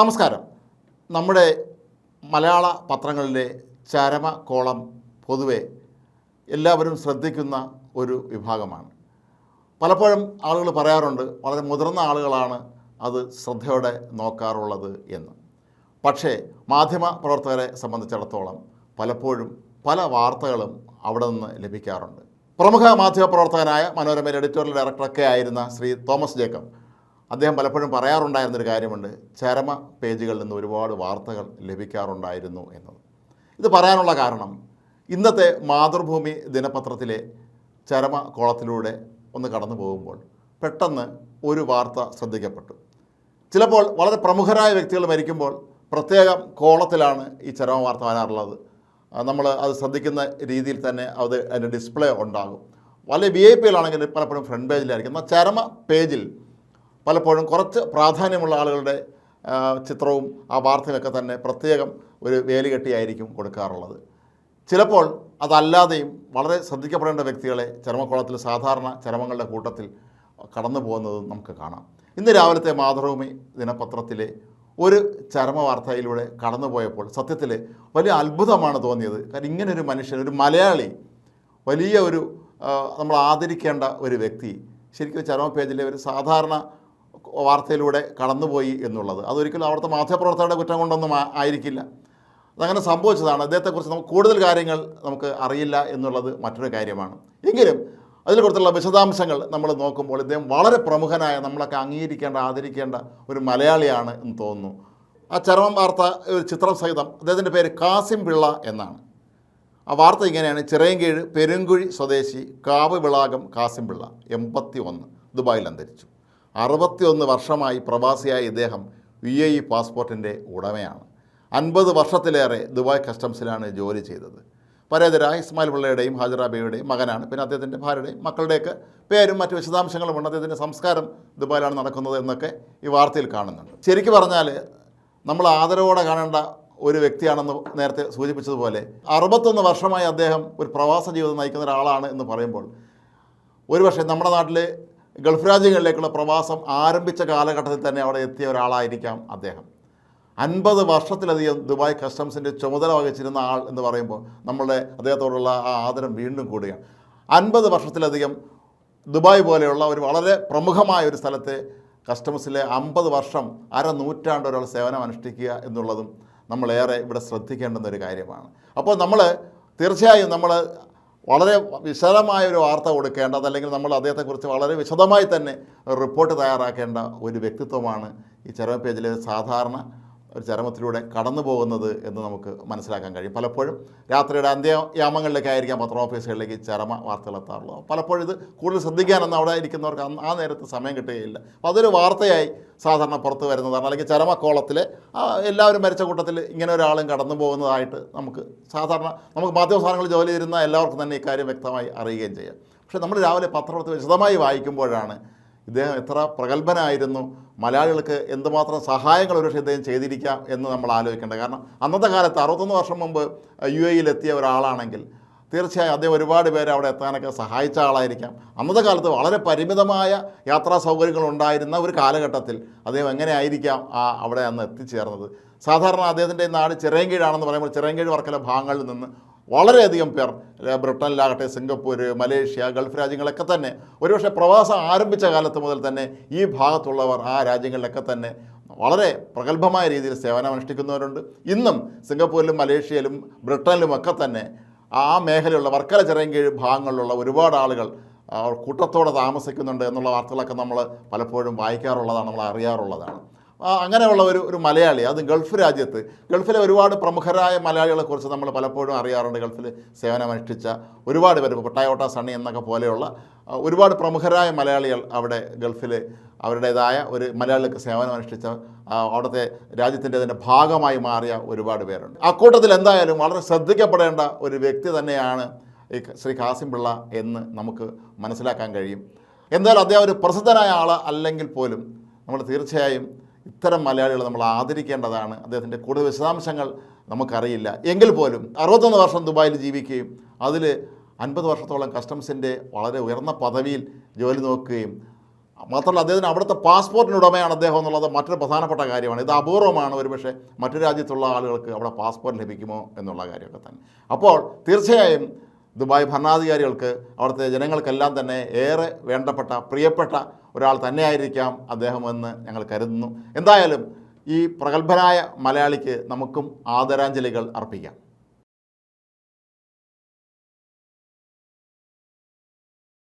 നമസ്കാരം. നമ്മുടെ മലയാള പത്രങ്ങളിലെ ചരമ കോളം പൊതുവെ എല്ലാവരും ശ്രദ്ധിക്കുന്ന ഒരു വിഭാഗമാണ്. പലപ്പോഴും ആളുകൾ പറയാറുണ്ട് വളരെ മുതിർന്ന ആളുകളാണ് അത് ശ്രദ്ധയോടെ നോക്കാറുള്ളത് എന്ന്. പക്ഷേ മാധ്യമ പ്രവർത്തകരെ സംബന്ധിച്ചിടത്തോളം പലപ്പോഴും പല വാർത്തകളും അവിടെ നിന്ന് ലഭിക്കാറുണ്ട്. പ്രമുഖ മാധ്യമ പ്രവർത്തകനായ മനോരമയിൽ എഡിറ്റോറിയൽ ഡയറക്ടറൊക്കെ ആയിരുന്ന ശ്രീ തോമസ് ജേക്കബ് അദ്ദേഹം പലപ്പോഴും പറയാറുണ്ടായിരുന്നൊരു കാര്യമുണ്ട് ചരമ പേജുകളിൽ നിന്ന് ഒരുപാട് വാർത്തകൾ ലഭിക്കാറുണ്ടായിരുന്നു എന്നത്. ഇത് പറയാനുള്ള കാരണം ഇന്നത്തെ മാതൃഭൂമി ദിനപത്രത്തിലെ ചരമ കോളത്തിലൂടെ ഒന്ന് കടന്നു പോകുമ്പോൾ പെട്ടെന്ന് ഒരു വാർത്ത ശ്രദ്ധിക്കപ്പെട്ടു. ചിലപ്പോൾ വളരെ പ്രമുഖരായ വ്യക്തികൾ മരിക്കുമ്പോൾ പ്രത്യേകം കോളത്തിലാണ് ഈ ചരമ വാർത്ത വരാറുള്ളത്. നമ്മൾ അത് ശ്രദ്ധിക്കുന്ന രീതിയിൽ തന്നെ അത് അതിന്റെ ഡിസ്പ്ലേ ഉണ്ടാകും. വലിയ വി ഐ പികളാണെങ്കിൽ പലപ്പോഴും ഫ്രണ്ട് പേജിലായിരിക്കും. എന്നാൽ ചരമ പേജിൽ പലപ്പോഴും കുറച്ച് പ്രാധാന്യമുള്ള ആളുകളുടെ ചിത്രവും ആ വാർത്തയൊക്കെ തന്നെ പ്രത്യേകം ഒരു വേലുകെട്ടിയായിരിക്കും കൊടുക്കാറുള്ളത്. ചിലപ്പോൾ അതല്ലാതെയും വളരെ ശ്രദ്ധിക്കപ്പെടേണ്ട വ്യക്തികളെ ചരമക്കോളത്തിൽ സാധാരണ ചരമങ്ങളുടെ കൂട്ടത്തിൽ കടന്നു പോകുന്നതും നമുക്ക് കാണാം. ഇന്ന് രാവിലത്തെ മാതൃഭൂമി ദിനപത്രത്തിലെ ഒരു ചരമ വാർത്തയിലൂടെ കടന്നുപോയപ്പോൾ സത്യത്തിൽ വലിയ അത്ഭുതമാണ് തോന്നിയത്. കാരണം ഇങ്ങനൊരു മനുഷ്യൻ ഒരു മലയാളി വലിയ ഒരു നമ്മൾ ആദരിക്കേണ്ട ഒരു വ്യക്തി ശരിക്കും ചരമ പേജിലെ ഒരു സാധാരണ വാർത്തയിലൂടെ കടന്നുപോയി എന്നുള്ളത്. അതൊരിക്കലും അവിടുത്തെ മാധ്യമപ്രവർത്തകരുടെ കുറ്റം കൊണ്ടൊന്നും ആയിരിക്കില്ല. അതങ്ങനെ സംഭവിച്ചതാണ്. അദ്ദേഹത്തെക്കുറിച്ച് നമുക്ക് കൂടുതൽ കാര്യങ്ങൾ നമുക്ക് അറിയില്ല എന്നുള്ളത് മറ്റൊരു കാര്യമാണ്. എങ്കിലും അതിൽ അതിനെക്കുറിച്ചുള്ള വിശദാംശങ്ങൾ നമ്മൾ നോക്കുമ്പോൾ ഇദ്ദേഹം വളരെ പ്രമുഖനായ നമ്മളൊക്കെ അംഗീകരിക്കേണ്ട ആദരിക്കേണ്ട ഒരു മലയാളിയാണ് എന്ന് തോന്നുന്നു. ആ ചരമം വാർത്ത ഒരു ചിത്രം സഹിതം അദ്ദേഹത്തിന്റെ പേര് കാസിം പിള്ള എന്നാണ്. ആ വാർത്ത ഇങ്ങനെയാണ്. ചിറയൻകീഴ് പെരുങ്കുഴി സ്വദേശി കാവ് വിളാകം കാസിം പിള്ള എൺപത്തി ഒന്ന് ദുബായിൽ അന്തരിച്ചു. അറുപത്തിയൊന്ന് വർഷമായി പ്രവാസിയായ ഇദ്ദേഹം യു എ ഇ പാസ്പോർട്ടിന്റെ ഉടമയാണ്. അൻപത് വർഷത്തിലേറെ ദുബായ് കസ്റ്റംസിലാണ് ജോലി ചെയ്തത്. പരേതരായ ഇസ്മായിൽ പിള്ളയുടെയും ഹാജറാബിയുടെയും മകനാണ്. പിന്നെ അദ്ദേഹത്തിന്റെ ഭാര്യയുടെയും മക്കളുടെയൊക്കെ പേരും മറ്റ് വിശദാംശങ്ങളുമുണ്ട്. അദ്ദേഹത്തിന്റെ സംസ്കാരം ദുബായിലാണ് നടക്കുന്നത് എന്നൊക്കെ ഈ വാർത്തയിൽ കാണുന്നുണ്ട്. ശരിക്കും പറഞ്ഞാൽ നമ്മൾ ആദരവോടെ കാണേണ്ട ഒരു വ്യക്തിയാണെന്ന് നേരത്തെ സൂചിപ്പിച്ചതുപോലെ അറുപത്തൊന്ന് വർഷമായി അദ്ദേഹം ഒരു പ്രവാസ ജീവിതം നയിക്കുന്ന ഒരാളാണ് എന്ന് പറയുമ്പോൾ ഒരുപക്ഷെ നമ്മുടെ നാട്ടിൽ ഗൾഫ് രാജ്യങ്ങളിലേക്കുള്ള പ്രവാസം ആരംഭിച്ച കാലഘട്ടത്തിൽ തന്നെ അവിടെ എത്തിയ ഒരാളായിരിക്കാം അദ്ദേഹം. അൻപത് വർഷത്തിലധികം ദുബായ് കസ്റ്റംസിന്റെ ചുമതല വഹിച്ചിരുന്ന ആൾ എന്ന് പറയുമ്പോൾ നമ്മളുടെ അദ്ദേഹത്തോടുള്ള ആ ആദരം വീണ്ടും കൂടുകയാണ്. അൻപത് വർഷത്തിലധികം ദുബായ് പോലെയുള്ള ഒരു വളരെ പ്രമുഖമായ ഒരു സ്ഥലത്തെ കസ്റ്റംസിലെ അമ്പത് വർഷം അര നൂറ്റാണ്ട് ഒരാൾ സേവനം അനുഷ്ഠിക്കുക എന്നുള്ളതും നമ്മളേറെ ഇവിടെ ശ്രദ്ധിക്കേണ്ടുന്ന ഒരു കാര്യമാണ്. അപ്പോൾ നമ്മൾ തീർച്ചയായും നമ്മൾ വളരെ വിശദമായ ഒരു വാർത്ത കൊടുക്കേണ്ടത് അല്ലെങ്കിൽ നമ്മൾ അദ്ദേഹത്തെക്കുറിച്ച് വളരെ വിശദമായി തന്നെ റിപ്പോർട്ട് തയ്യാറാക്കേണ്ട ഒരു വ്യക്തിത്വമാണ് ഈ ചരമ പേജിലെ സാധാരണ ഒരു ചരമത്തിലൂടെ കടന്നു പോകുന്നത് എന്ന് നമുക്ക് മനസ്സിലാക്കാൻ കഴിയും. പലപ്പോഴും രാത്രിയുടെ അന്ത്യയാമങ്ങളിലൊക്കെ ആയിരിക്കാം പത്രോഫീസുകളിലേക്ക് ചരമ വാർത്തകൾ എത്താറുള്ളത്. പലപ്പോഴും ഇത് കൂടുതൽ ശ്രദ്ധിക്കാനൊന്നും അവിടെ ഇരിക്കുന്നവർക്ക് ആ നേരത്ത് സമയം കിട്ടുകയില്ല. അപ്പോൾ അതൊരു വാർത്തയായി സാധാരണ പുറത്ത് വരുന്നതാണ്. അല്ലെങ്കിൽ ചരമക്കോളത്തിൽ എല്ലാവരും മരിച്ച കൂട്ടത്തിൽ ഇങ്ങനെ ഒരാളും കടന്നു പോകുന്നതായിട്ട് നമുക്ക് സാധാരണ നമുക്ക് മാധ്യമ സ്ഥാനങ്ങളിൽ ജോലി ചെയ്യുന്ന എല്ലാവർക്കും തന്നെ ഇക്കാര്യം വ്യക്തമായി അറിയുകയും ചെയ്യാം. പക്ഷേ നമ്മൾ രാവിലെ പത്രത്തിൽ വിശദമായി വായിക്കുമ്പോഴാണ് ഇദ്ദേഹം എത്ര പ്രഗത്ഭനായിരുന്നു മലയാളികൾക്ക് എന്തുമാത്രം സഹായങ്ങൾ ഒരുപക്ഷെ ഇദ്ദേഹം ചെയ്തിരിക്കാം എന്ന് നമ്മൾ ആലോചിക്കേണ്ടത് കാരണം അന്നത്തെ കാലത്ത് അറുപത്തൊന്ന് വർഷം മുമ്പ് യു എയിൽ എത്തിയ ഒരാളാണെങ്കിൽ തീർച്ചയായും അദ്ദേഹം ഒരുപാട് പേര് അവിടെ എത്താനൊക്കെ സഹായിച്ച ആളായിരിക്കാം. അന്നത്തെ കാലത്ത് വളരെ പരിമിതമായ യാത്രാ സൗകര്യങ്ങൾ ഉണ്ടായിരുന്ന ഒരു കാലഘട്ടത്തിൽ അദ്ദേഹം എങ്ങനെയായിരിക്കാം ആ അവിടെ അന്ന് എത്തിച്ചേർന്നത്? സാധാരണ അദ്ദേഹത്തിന്റെ നാട് ചിറയൻകീഴാണെന്ന് പറയുമ്പോൾ ചിറയൻകീഴ് വർക്കല ഭാഗങ്ങളിൽ നിന്ന് വളരെയധികം പേർ ബ്രിട്ടനിലാകട്ടെ സിംഗപ്പൂർ മലേഷ്യ ഗൾഫ് രാജ്യങ്ങളൊക്കെ തന്നെ ഒരുപക്ഷെ പ്രവാസം ആരംഭിച്ച കാലത്ത് മുതൽ തന്നെ ഈ ഭാഗത്തുള്ളവർ ആ രാജ്യങ്ങളിലൊക്കെ തന്നെ വളരെ പ്രഗത്ഭമായ രീതിയിൽ സേവനമനുഷ്ഠിക്കുന്നവരുണ്ട് ഇന്നും സിംഗപ്പൂരിലും മലേഷ്യയിലും ബ്രിട്ടനിലും ഒക്കെ തന്നെ ആ മേഖലയുള്ള വർക്കല ചിറയൻകീഴ് ഭാഗങ്ങളിലുള്ള ഒരുപാട് ആളുകൾ കൂട്ടത്തോടെ താമസിക്കുന്നുണ്ട് എന്നുള്ള വാർത്തകളൊക്കെ നമ്മൾ പലപ്പോഴും വായിക്കാറുള്ളതാണ് നമ്മൾ അറിയാറുള്ളതാണ്. അങ്ങനെയുള്ള ഒരു ഒരു മലയാളി അത് ഗൾഫ് രാജ്യത്ത്. ഗൾഫിലെ ഒരുപാട് പ്രമുഖരായ മലയാളികളെക്കുറിച്ച് നമ്മൾ പലപ്പോഴും അറിയാറുണ്ട്. ഗൾഫിൽ സേവനമനുഷ്ഠിച്ച ഒരുപാട് പേര് പൊട്ടായോട്ട സണ്ണി എന്നൊക്കെ പോലെയുള്ള ഒരുപാട് പ്രമുഖരായ മലയാളികൾ അവിടെ ഗൾഫിൽ അവരുടേതായ ഒരു മലയാളികൾക്ക് സേവനമനുഷ്ഠിച്ച അവിടുത്തെ രാജ്യത്തിന്റെ അതിന്റെ ഭാഗമായി മാറിയ ഒരുപാട് പേരുണ്ട്. അക്കൂട്ടത്തിൽ എന്തായാലും വളരെ ശ്രദ്ധിക്കപ്പെടേണ്ട ഒരു വ്യക്തി തന്നെയാണ് ഈ ശ്രീ കാസിം പിള്ള എന്ന് നമുക്ക് മനസ്സിലാക്കാൻ കഴിയും. എന്തായാലും അദ്ദേഹം ഒരു പ്രസിദ്ധനായ ആൾ അല്ലെങ്കിൽ പോലും നമ്മൾ തീർച്ചയായും ഇത്തരം മലയാളികളെ നമ്മൾ ആദരിക്കേണ്ടതാണ്. അദ്ദേഹത്തിന്റെ കൂടുതൽ വിശദാംശങ്ങൾ നമുക്കറിയില്ല. എങ്കിൽ പോലും അറുപത്തൊന്ന് വർഷം ദുബായിൽ ജീവിക്കുകയും അതിൽ അൻപത് വർഷത്തോളം കസ്റ്റംസിന്റെ വളരെ ഉയർന്ന പദവിയിൽ ജോലി നോക്കുകയും മാത്രമല്ല അദ്ദേഹത്തിന് അവിടുത്തെ പാസ്പോർട്ടിന് ഉടമയാണ് അദ്ദേഹം എന്നുള്ളത് മറ്റൊരു പ്രധാനപ്പെട്ട കാര്യമാണ്. ഇത് അപൂർവമാണ്. ഒരുപക്ഷെ മറ്റു രാജ്യത്തുള്ള ആളുകൾക്ക് അവിടെ പാസ്പോർട്ട് ലഭിക്കുമോ എന്നുള്ള കാര്യമൊക്കെ തന്നെ. അപ്പോൾ തീർച്ചയായും ദുബായ് ഭരണാധികാരികൾക്ക് അവിടുത്തെ ജനങ്ങൾക്കെല്ലാം തന്നെ ഏറെ വേണ്ടപ്പെട്ട പ്രിയപ്പെട്ട ഒരാൾ തന്നെയായിരിക്കാം അദ്ദേഹമെന്ന് ഞങ്ങൾ കരുതുന്നു. എന്തായാലും ഈ പ്രഗത്ഭനായ മലയാളിക്ക് നമുക്കും ആദരാഞ്ജലികൾ അർപ്പിക്കാം.